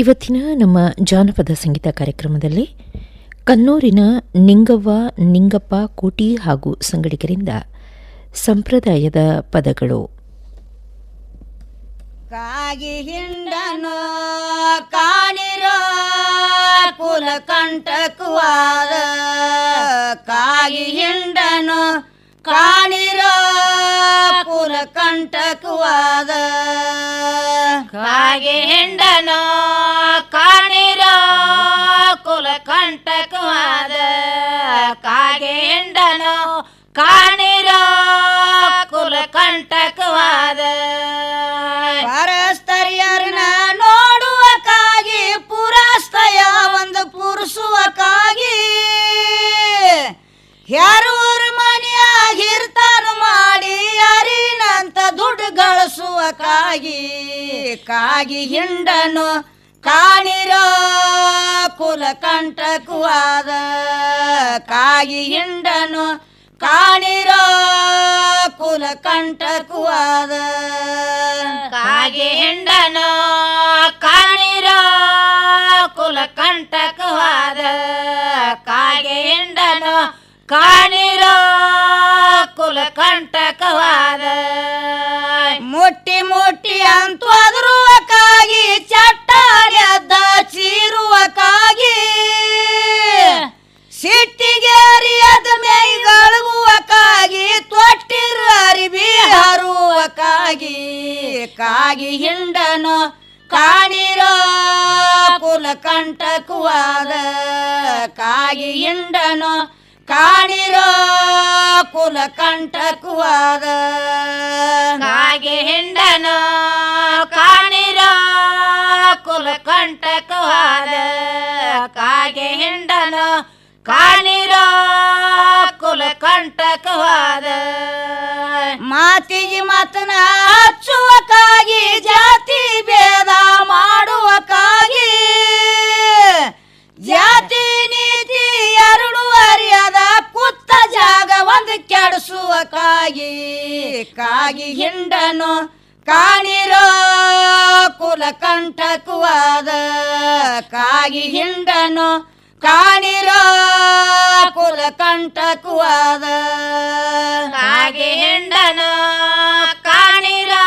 ಇವತ್ತಿನ ನಮ್ಮ ಜಾನಪದ ಸಂಗೀತ ಕಾರ್ಯಕ್ರಮದಲ್ಲಿ ಕನ್ನೂರಿನ ನಿಂಗವ್ವ, ನಿಂಗಪ್ಪ ಕೋಟಿ ಹಾಗೂ ಸಂಗಡಿಗರಿಂದ ಸಂಪ್ರದಾಯದ ಪದಗಳು. ಕಾಗಿ ಹಿಂಡನು, ಕಾಣಿರೋ ಕುಲ ಕಂಟಕವಾದ. ಕಾಗಿ ಹಿಂಡನು, ಕಾಣಿರೋ ಕುಲ ಕಂಟಕವಾದ. ಕಾಗೆ ಹೆಂಡನೋ ಕಂಟಕವಾದ ಕಾಗೆಂಡನು ಕಾಣಿರೋ ಕುಲ ಕಂಟಕವಾದ. ಪರಸ್ತರಿಯರನ್ನ ನೋಡುವ ಕಾಗಿ, ಪುರಸ್ತಯ ಒಂದು ಪುರುಸುವಕ್ಕಾಗಿ ಯಾರೂರ ಮನೆಯಾಗಿರ್ತಾನು ಮಾಡಿ ಯಾರಿನಂತ ದುಡ್ಡು ಗಳಿಸುವಕ್ಕಾಗಿ ಕಾಗಿ ಹಿಂಡನು ಕಾಣಿರೋ ಕುಲ ಕಂಟಕವಾದ ಕಾಗಿ ಹಿಂಡನು ಕಾಣಿರೋ ಕುಲ ಕಾಗಿ ಹೆಂಡನೋ ಕಾಣಿರೋ ಕುಲ ಕಾಗಿ ಹೆಂಡನೋ ಕಾಣಿರೋ ಕುಲ ಕಂಟಕವಾದ ಮುಟ್ಟಿ ಮುಟ್ಟಿ ಅಂತೂ ಹಿಂಡನು ಕಾಣಿರೋ ಕುಲ ಕಂಟಕವಾದ ಕಾಗಿ ಹಿಂಡನು ಕಾಣಿರೋ ಕುಲ ಕಂಟಕವಾದ ಕಾಗಿ ಹೆಂಡನೋ ಕಾಣಿರೋ ಕುಲ ಕಂಟಕವಾದ ಕಾಗಿ ಹೆಂಡನೋ ಕಾಣಿರೋ ಕುಲ ಕಂಟಕವಾದ. ಮಾತಿಗೆ ಮಾತನ ಕೆಡಿಸುವಕ್ಕಾಗಿ ಕಾಗಿ ಹಿಂಡನು ಕಾಣಿರೋ ಕುಲಕಂಠಕುವಾದ ಕಾಗಿ ಹಿಂಡನು ಕಾಣಿರೋ ಕುಲಕಂಠಕುವಾದ ಕಾಗಿ ಹಿಂಡನು ಕಾಣಿರೋ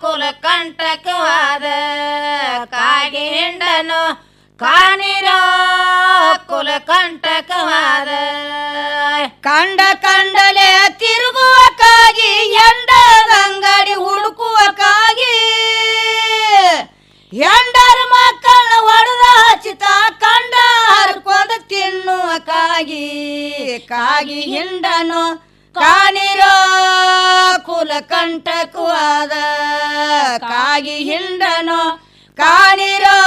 ಕುಲಕಂಠಕುವಾದ ಕಾಗಿ ಹಿಂಡನು ಕಾಣಿರೋ ಕುಲ ಎಂಡರ ಮಕ್ಕಳ ಒಡೆದ ಹಚ್ಚಿತ ಕಂಡ ಹರ್ಕೊಂಡ ತಿನ್ನುವ ಕಾಗಿ ಹಿಂಡನು ಕಾಣಿರೋ ಕುಲ ಕಂಟಕವಾದ ಕಾಗಿ ಹಿಂಡನು ಕಾಣಿರೋ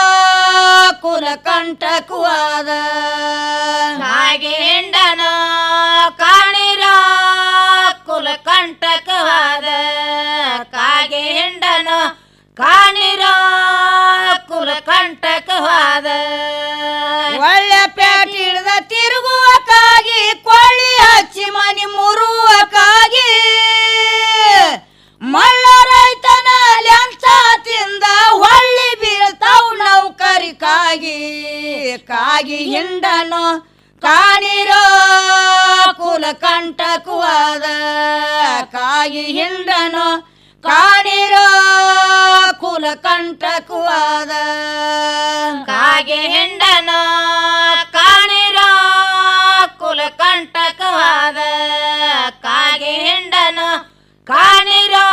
ಕುಲ ಕಂಟಕವಾದ ಹಿಂಡನು ಕಾಣಿರೋ ಕುಲ ಕಂಟಕವಾದ ಕಾಗೆ ಹೆಂಡನೋ ಕಾಣಿರೋ ಕುಲ ಕಂಟಕವಾದ ಒಳ್ಳೆ ಪೇಟ ಹಿಡಿದ ತಿರುಗುವಕ್ಕಾಗಿ, ಕೊಳ್ಳಿ ಹಚ್ಚಿ ಮನಿ ಮುರುವಕ್ಕಾಗಿ. ಮಳ್ಳ ರೈತನ ಲೆಂಚ ತಿಂದ ಹೊಳ್ಳಿ ಬೀಳ್ತಾವ್ ನೌಕರಿಕಾಗಿ. ಕಾಗಿ ಹಿಂಡನು ಕಾಣಿರೋ ಕುಲ ಕಂಟಕವಾದ ಕಾಗಿ ಹಿಂಡನು ಕಾಣಿರೋ ಕುಲ ಕಂಟಕವಾದ. ಕಾಗೆ ಹೆಂಡನೋ ಕಾಣಿರೋ ಕುಲ ಕಂಟಕವಾದ. ಕಾಗೆ ಹೆಂಡನೋ ಕಾಣಿರೋ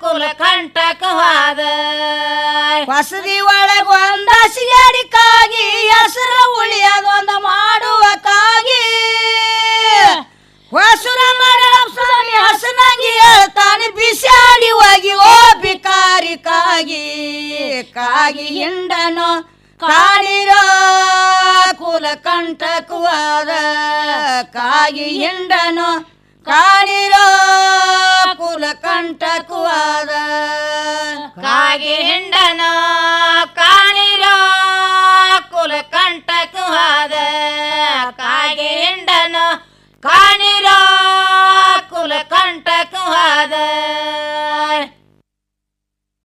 ಕುಲ ಕಂಟಕವಾದ. ಹೊಸದಿ ಒಳಗೊಂದ ಒಂದ ಹೆಸರು ಉಳಿಯೋದು ಒಂದು ಮಾಡುವಕ್ಕಾಗಿ ಕಾಗಿ ಹಿಂಡನು ಕಾಣಿರೋ ಕುಲ ಕಂಟಕವಾದ ಕಾಗಿ ಹಿಂಡನು ಕಾಣಿರೋ ಕುಲ ಕಂಟಕವಾದ ಕಾಗೆ ಹೆಂಡನೋ ಕಾಣಿರೋ ಕುಲ ಕಂಟಕವಾದ ಕಾಗೆ ಹೆಂಡನೋ ಕಾಣಿರೋ ಕುಲ ಕಂಟಕವಾದ